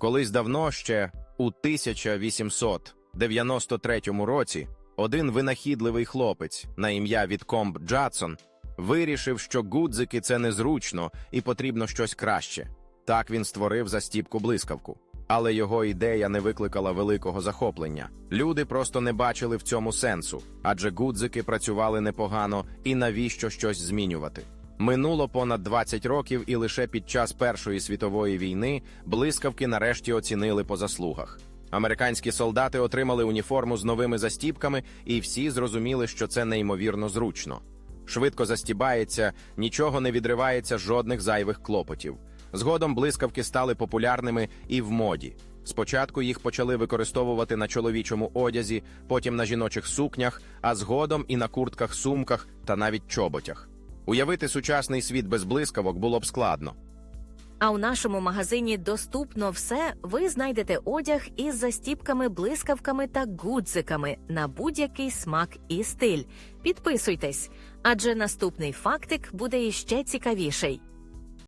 Колись давно ще у 1893 році один винахідливий хлопець на ім'я Віткомб Джадсон вирішив, що гудзики це незручно і потрібно щось краще. Так він створив застіпку блискавку. Але його ідея не викликала великого захоплення. Люди просто не бачили в цьому сенсу, адже гудзики працювали непогано і навіщо щось змінювати. Минуло понад 20 років, і лише під час Першої світової війни блискавки нарешті оцінили по заслугах. Американські солдати отримали уніформу з новими застіпками, і всі зрозуміли, що це неймовірно зручно. Швидко застібається, нічого не відривається, жодних зайвих клопотів. Згодом блискавки стали популярними і в моді. Спочатку їх почали використовувати на чоловічому одязі, потім на жіночих сукнях, а згодом і на куртках, сумках та навіть чоботях. Уявити сучасний світ без блискавок було б складно. А у нашому магазині доступно все. Ви знайдете одяг із застіпками, блискавками та гудзиками на будь-який смак і стиль. Підписуйтесь, адже наступний фактик буде іще цікавіший.